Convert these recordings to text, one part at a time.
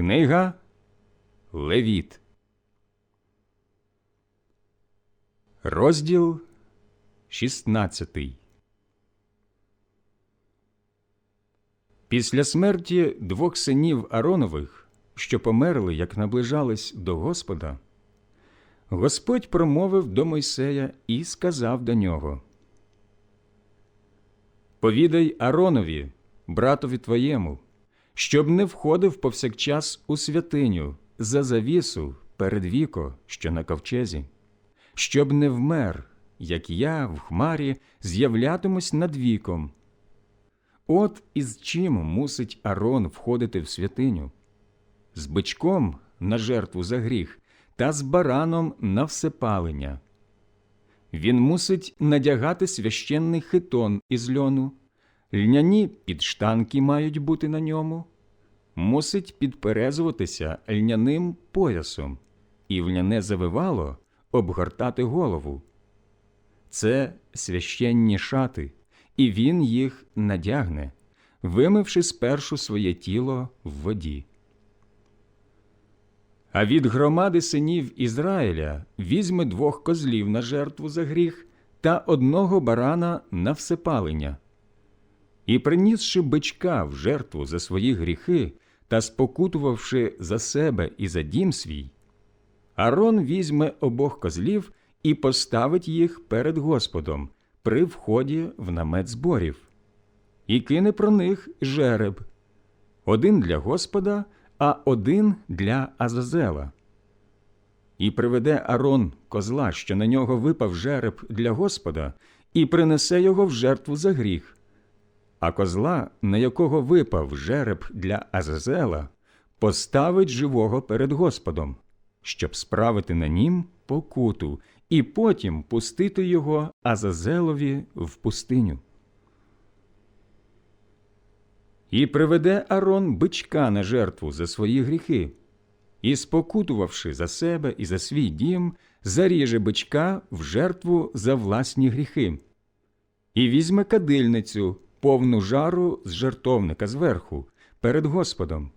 Книга Левіт. Розділ 16 Після смерті двох синів Аронових, що померли, як наближались до Господа, Господь промовив до Мойсея і сказав до нього Повідай Аронові, братові твоєму, щоб не входив повсякчас у святиню за завісу перед віко, що на ковчезі, щоб не вмер, як я в хмарі з'являтимусь над віком. От із чим мусить Арон входити в святиню з бичком на жертву за гріх та з бараном на всепалення. Він мусить надягати священний хитон із льону, льняні підштанки мають бути на ньому, мусить підперезуватися льняним поясом і льняне завивало обгортати голову. Це священні шати, і він їх надягне, вимивши спершу своє тіло в воді. А від громади синів Ізраїля візьме двох козлів на жертву за гріх та одного барана на всепалення. І, принісши бичка в жертву за свої гріхи та спокутувавши за себе і за дім свій, Арон візьме обох козлів і поставить їх перед Господом при вході в намет зборів, і кине про них жереб один для Господа, а один для Азазела. І приведе Арон козла, що на нього випав жереб для Господа, і принесе його в жертву за гріх. А козла, на якого випав жереб для Азазела, поставить живого перед Господом, щоб справити на нім покуту, і потім пустити його Азазелові в пустиню. І приведе Арон бичка на жертву за свої гріхи, і, спокутувавши за себе і за свій дім, заріже бичка в жертву за власні гріхи, і візьме кадильницю, повну жару з жертовника зверху, перед Господом,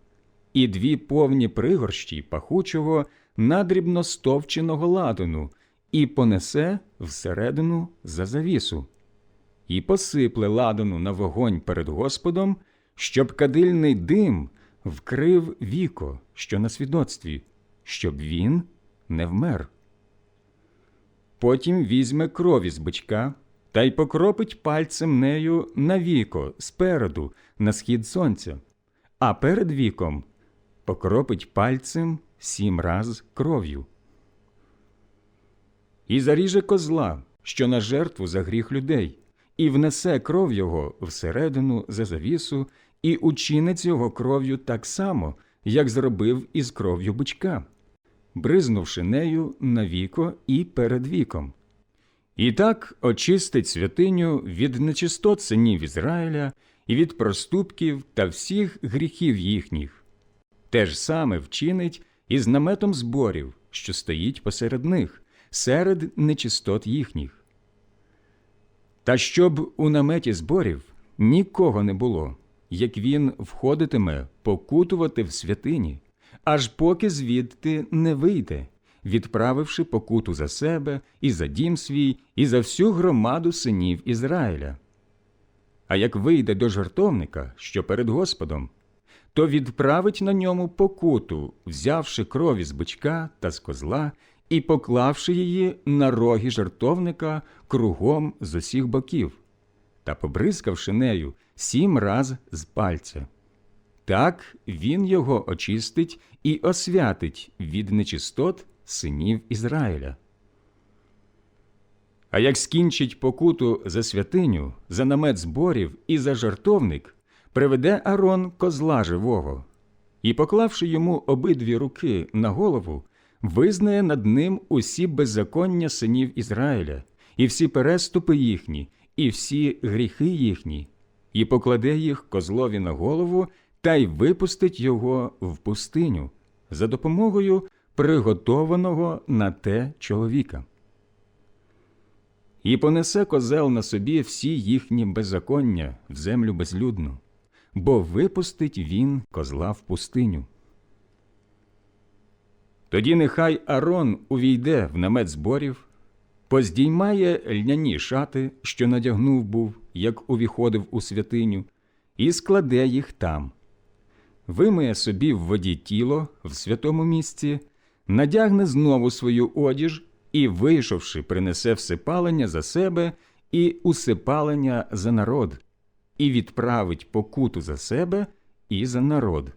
і дві повні пригорщі пахучого надрібно стовченого ладану, і понесе всередину за завісу, і посипле ладану на вогонь перед Господом, щоб кадильний дим вкрив віко, що на свідоцтві, щоб він не вмер. Потім візьме крові з бичка та й покропить пальцем нею на віко спереду, на схід сонця, а перед віком покропить пальцем сім раз кров'ю. І заріже козла, що на жертву за гріх людей, і внесе кров його всередину за завісу, і учинить його кров'ю так само, як зробив із кров'ю бичка, бризнувши нею на віко і перед віком. І так очистить святиню від нечистот синів Ізраїля і від проступків та всіх гріхів їхніх. Те ж саме вчинить і з наметом зборів, що стоїть посеред них, серед нечистот їхніх. Та щоб у наметі зборів нікого не було, як він входитиме покутувати в святині, аж поки звідти не вийде, відправивши покуту за себе і за дім свій, і за всю громаду синів Ізраїля. А як вийде до жертовника, що перед Господом, то відправить на ньому покуту, взявши крові з бичка та з козла і поклавши її на роги жертовника кругом з усіх боків, та побризкавши нею сім раз з пальця. Так він його очистить і освятить від нечистот синів Ізраїля. А як скінчить покуту за святиню, за намет зборів і за жартовник, приведе Арон козла живого, і, поклавши йому обидві руки на голову, визнає над ним усі беззаконня синів Ізраїля, і всі переступи їхні, і всі гріхи їхні, і покладе їх козлові на голову та й випустить його в пустиню за допомогою приготованого на те чоловіка. І понесе козел на собі всі їхні беззаконня в землю безлюдну, бо випустить він козла в пустиню. Тоді нехай Арон увійде в намет зборів, поздіймає льняні шати, що надягнув був, як увіходив у святиню, і складе їх там. Вимиє собі в воді тіло в святому місці, надягне знову свою одіж і, вийшовши, принесе всипалення за себе і усипалення за народ, і відправить покуту за себе і за народ.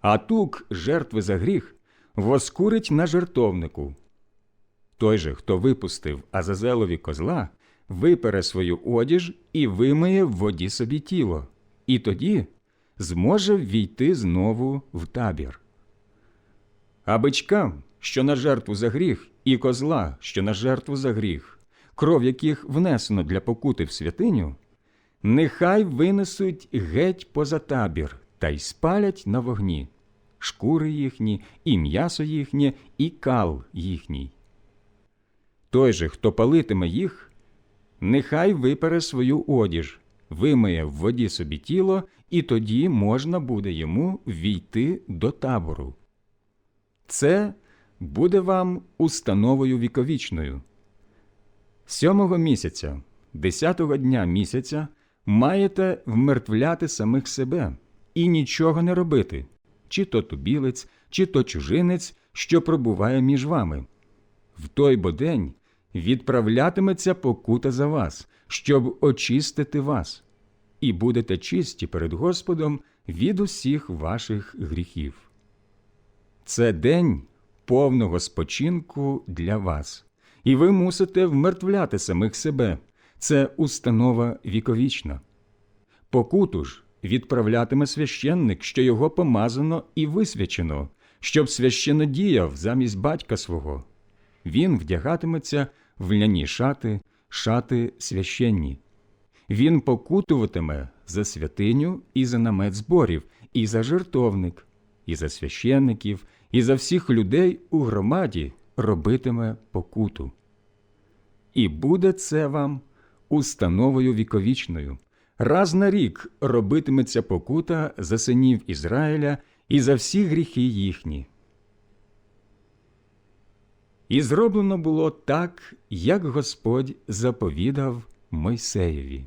А тук жертви за гріх воскурить на жертовнику. Той же, хто випустив Азазелові козла, випере свою одіж і вимиє в воді собі тіло, і тоді зможе ввійти знову в табір. А бичкам, що на жертву за гріх, і козла, що на жертву за гріх, кров яких внесено для покути в святиню, нехай винесуть геть поза табір та й спалять на вогні шкури їхні, і м'ясо їхнє, і кал їхній. Той же, хто палитиме їх, нехай випере свою одіж, вимиє в воді собі тіло, і тоді можна буде йому війти до табору. Це буде вам установою віковічною. Сьомого місяця, десятого дня місяця, маєте вмертвляти самих себе і нічого не робити, чи то тубілець, чи то чужинець, що пробуває між вами. В той бо день відправлятиметься покута за вас, щоб очистити вас, і будете чисті перед Господом від усіх ваших гріхів. Це день повного спочинку для вас, і ви мусите вмертвляти самих себе. Це установа віковічна. Покуту ж відправлятиме священник, що його помазано і висвячено, щоб священно діяв замість батька свого. Він вдягатиметься в ляні шати, шати священні. Він покутуватиме за святиню і за намет зборів, і за жертовник, і за священників, і за всіх людей у громаді робитиме покуту. І буде це вам установою віковічною. Раз на рік робитиметься покута за синів Ізраїля і за всі гріхи їхні. І зроблено було так, як Господь заповідав Мойсеєві.